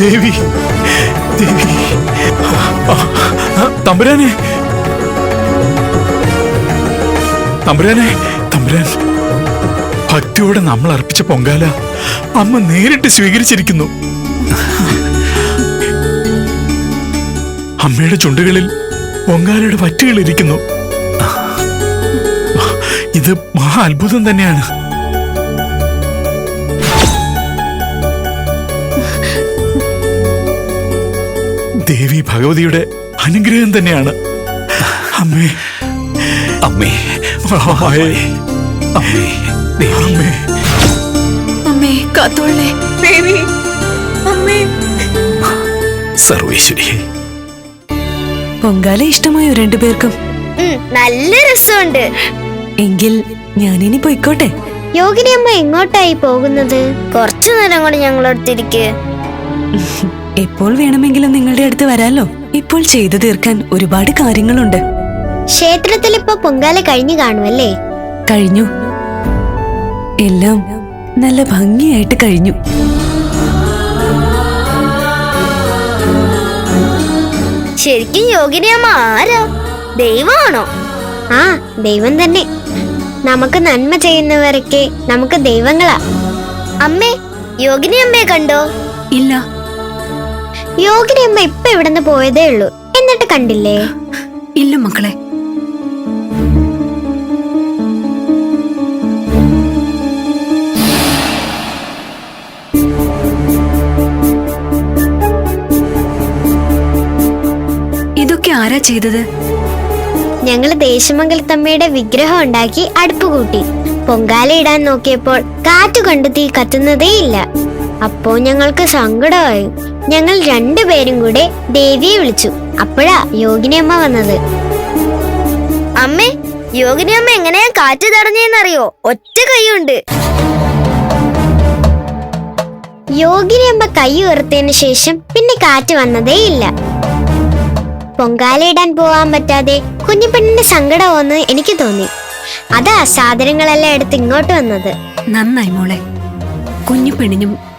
ദേവി ദേവി. തമ്പുരാനെ തമ്പുരാനെ തമ്പുരാൻ. ഭക്തിയോടെ നമ്മൾ അർപ്പിച്ച പൊങ്കാല അമ്മ നേരിട്ട് സ്വീകരിച്ചിരിക്കുന്നു. അമ്മയുടെ ചുണ്ടുകളിൽ പൊങ്കാലയുടെ വറ്റുകൾ ഇരിക്കുന്നു. ഇത് മഹാ അത്ഭുതം തന്നെയാണ്. ഭഗവതിയുടെ അനുഗ്രഹം തന്നെയാണ്. അമ്മേ. അമ്മേ. അമ്മേ. അമ്മേ. അമ്മേ കാത്തോളേ. ദേവി. അമ്മേ. സർവേശ്വരിയെ പൊങ്കാല ഇഷ്ടമായോ രണ്ടുപേർക്കും? പേർക്കും നല്ല രസമുണ്ട്. എങ്കിൽ ഞാനിനി പോയിക്കോട്ടെ. യോഗിനി അമ്മ എങ്ങോട്ടായി പോകുന്നത്? കുറച്ചു നേരം കൂടി ഞങ്ങളടുത്തിരിക്ക്. എപ്പോൾ വേണമെങ്കിലും നിങ്ങളുടെ അടുത്ത് വരാലോ. ഇപ്പോൾ ചെയ്തു തീർക്കാൻ ഒരുപാട് കാര്യങ്ങളുണ്ട്. ക്ഷേത്രത്തിൽ ഇപ്പൊ പൊങ്കാല കഴിഞ്ഞു കാണുമല്ലേ കഴിഞ്ഞു. എല്ലാം നല്ല ഭംഗിയായിട്ട് കഴിഞ്ഞു. ശരിക്കും യോഗിനിയമ്മ ആരാ? ദൈവമാണോ? ആ ദൈവം തന്നെ. നമുക്ക് നന്മ ചെയ്യുന്നവരൊക്കെ നമുക്ക് ദൈവങ്ങളാ. അമ്മേ യോഗിനി അമ്മയെ കണ്ടോ? ഇല്ല. യോഗിനി അമ്മ ഇപ്പൊ ഇവിടുന്ന് പോയതേ ഉള്ളൂ. എന്നിട്ട് കണ്ടില്ലേ? ഇല്ല മക്കളെ. ഇതൊക്കെ ആരാ ചെയ്തത്? ഞങ്ങൾ ദേശമംഗലത്തമ്മയുടെ വിഗ്രഹം ഉണ്ടാക്കി അടുപ്പ് കൂട്ടി. പൊങ്കാല ഇടാൻ നോക്കിയപ്പോൾ കാറ്റ് കണ്ടു തീ കത്തുന്നതേ ഇല്ല അപ്പോ ഞങ്ങൾക്ക് സങ്കടമായി. ഞങ്ങൾ രണ്ടുപേരും കൂടെ ദേവിയെ വിളിച്ചു. അപ്പോഴാ യോഗിനി അമ്മ വന്നത്. അമ്മേ യോഗിനി അമ്മ എങ്ങനെയാ കാറ്റ് തടഞ്ഞെന്നറിയോ? ഒറ്റ കൈയുണ്ട്. യോഗിനി അമ്മ കൈ ഉയർത്തിയതിനു ശേഷം പിന്നെ കാറ്റ് വന്നതേയില്ല പൊങ്കാലയിടാൻ പോവാൻ പറ്റാതെ കുഞ്ഞുപെണ്ണിന് സങ്കടമെന്ന് എനിക്ക് തോന്നി. അതാ സാധനങ്ങളെല്ലാം എടുത്ത് ഇങ്ങോട്ട് വന്നത്. നന്നായി മോളെ. കുഞ്ഞു പെണ്ണിനും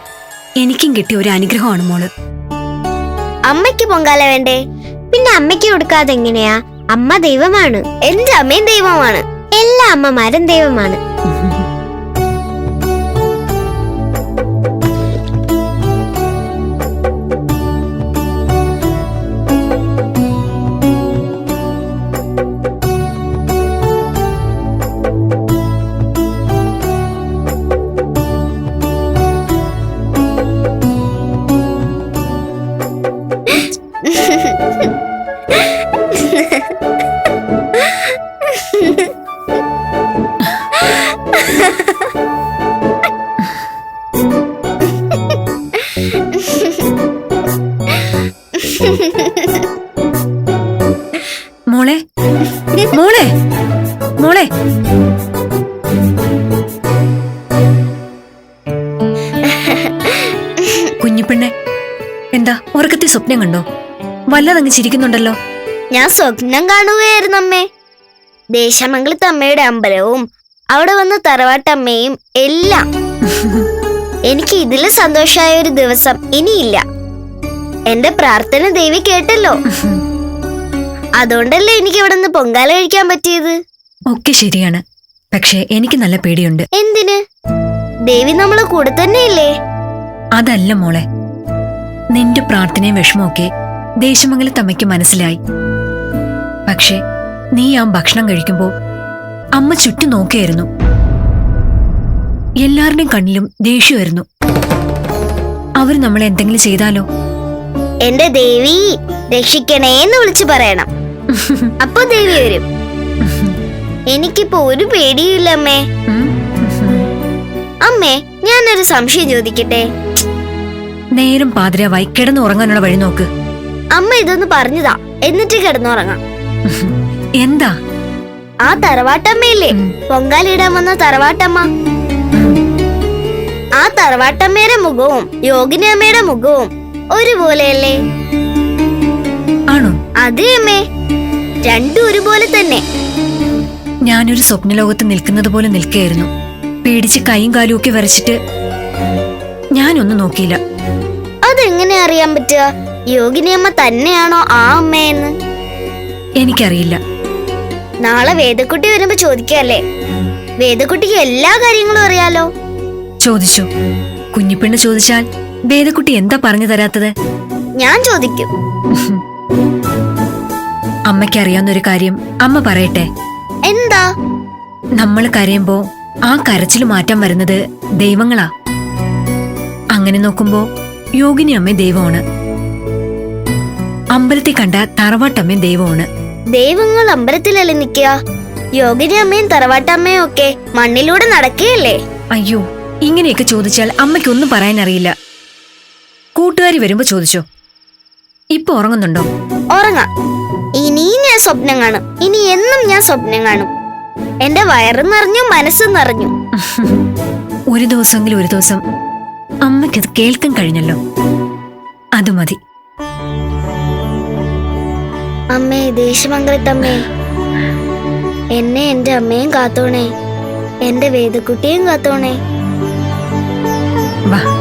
എനിക്കും കിട്ടിയ ഒരു അനുഗ്രഹമാണ് മോൾ. അമ്മയ്ക്ക് പൊങ്കാല വേണ്ടേ? പിന്നെ അമ്മയ്ക്ക് കൊടുക്കാതെ എങ്ങനെയാ? അമ്മ ദൈവമാണ്. എന്റെ അമ്മയും ദൈവമാണ് എല്ലാ അമ്മമാരും ദൈവമാണ്. മോളെ മോളെ മോളെ. കുഞ്ഞുപെണ്ണെ എന്താ ഉറക്കത്തിൽ സ്വപ്നം കണ്ടോ? വല്ലതങ്ങ് ചിരിക്കുന്നുണ്ടല്ലോ. ഞാൻ സ്വപ്നം കാണുകയായിരുന്നു അമ്മേ. ദേശമംഗലത്ത് അമ്മയുടെ അമ്പലവും അവിടെ വന്ന തറവാട്ടമ്മയും എല്ലാം. എനിക്ക് ഇതിലും സന്തോഷമായ ഒരു ദിവസം ഇനിയില്ല. എന്റെ പ്രാർത്ഥന ദേവി കേട്ടല്ലോ. അതുകൊണ്ടല്ലേ എനിക്ക് ഇവിടെ നിന്ന് പൊങ്കാല കഴിക്കാൻ പറ്റിയത്? ഒക്കെ ശരിയാണ്. പക്ഷേ എനിക്ക് നല്ല പേടിയുണ്ട്. എന്തിന്? ദേവി നമ്മളെ കൂടെ തന്നെയല്ലേ? അതല്ല മോളെ. നിന്റെ പ്രാർത്ഥനയും വിഷമമൊക്കെ ദേശമംഗലത്തമ്മയ്ക്ക് മനസ്സിലായി. പക്ഷേ നീ ആ ഭക്ഷണം കഴിക്കുമ്പോൾ അമ്മ ചുറ്റും നോക്കിയായിരുന്നു. എല്ലാവരുടെയും കണ്ണിലും ദേഷ്യമായിരുന്നു അവർ നമ്മളെ എന്തെങ്കിലും ചെയ്താലോ? എന്റെ ദേവി രക്ഷിക്കണേ എന്ന് വിളിച്ചു പറയണം. അപ്പൊ ദേവി വരും. എനിക്കിപ്പോ ഒരു പേടിയില്ല അമ്മേ? അമ്മേ ഞാനൊരു സംശയം ചോദിക്കട്ടെ? നേരം പാതിരാവായി കിടന്നുറങ്ങാനുള്ള വഴി നോക്ക്. അമ്മ ഇതൊന്ന് പറഞ്ഞതാ. എന്നിട്ട് കിടന്നുറങ്ങാം. എന്താ? ആ തറവാട്ടമ്മയില്ലേ. പൊങ്കാലിടാൻ വന്ന തറവാട്ടമ്മ. ആ തറവാട്ടമ്മയുടെ മുഖവും യോഗിനി അമ്മയുടെ മുഖവും ഒരുപോലെയല്ലേ? ആണോ? അതെ അമ്മേ. രണ്ടും ഒരുപോലെ തന്നെ. ഞാനൊരു സ്വപ്നലോകത്ത് നിൽക്കുന്നത് പോലെ നിൽക്കുകയായിരുന്നു. പേടിച്ച് കൈയും കാലും ഒക്കെ വരച്ചിട്ട് ഞാനൊന്നും നോക്കിയില്ല. അതെങ്ങനെ അറിയാൻ പറ്റുക? യോഗിനിയമ്മ തന്നെയാണോ ആ അമ്മയെന്ന്? എനിക്കറിയില്ല. നാളെ വേദക്കുട്ടി വരുമ്പോ ചോദിക്കല്ലേ? വേദക്കുട്ടിക്ക് എല്ലാ കാര്യങ്ങളും അറിയാലോ? ചോദിച്ചു. കുഞ്ഞിപ്പെണ്ണ് ചോദിച്ചാൽ വേദക്കുട്ടി എന്താ പറഞ്ഞു തരാത്തത്? ഞാൻ ചോദിക്കും. അമ്മയ്ക്ക് അറിയാവുന്ന ഒരു കാര്യം അമ്മ പറയട്ടെ. എന്താ? നമ്മൾ കരയുമ്പോ ആ കരച്ചിൽ മാറ്റം വരുന്നത് ദൈവങ്ങളാ. അങ്ങനെ നോക്കുമ്പോ യോഗിനി അമ്മ ദൈവമാണ്. അമ്പലത്തിൽ കണ്ട തറവാട്ടമ്മ ദൈവമാണ്. ദൈവങ്ങൾ അമ്പലത്തിലല്ലേ നിക്കുക യോഗിനി അമ്മയും തറവാട്ടമ്മയും ഒക്കെ മണ്ണിലൂടെ നടക്കുകയല്ലേ? അയ്യോ ഇങ്ങനെയൊക്കെ ചോദിച്ചാൽ അമ്മയ്ക്കൊന്നും പറയാൻ അറിയില്ല കൂട്ടുകാരി വരുമ്പോ ചോദിച്ചോ. ഇപ്പൊ ഉറങ്ങുന്നുണ്ടോ? ഉറങ്ങാ. ഇനിയും ഞാൻ സ്വപ്നം കാണും. ഇനി എന്നും ഞാൻ സ്വപ്നം കാണും. എന്റെ വയറ് നിറഞ്ഞു മനസ്സ് നിറഞ്ഞു. ഒരു ദിവസമെങ്കിലും ഒരു ദിവസം അമ്മയ്ക്കത് കേൾക്കാൻ കഴിഞ്ഞല്ലോ. അത് മതി. അമ്മേ ദേശമംഗലത്തമ്മേ. എന്നെ എന്റെ അമ്മയും കാത്തോണേ. എന്റെ വേദക്കുട്ടിയും കാത്തോണേ. വാ.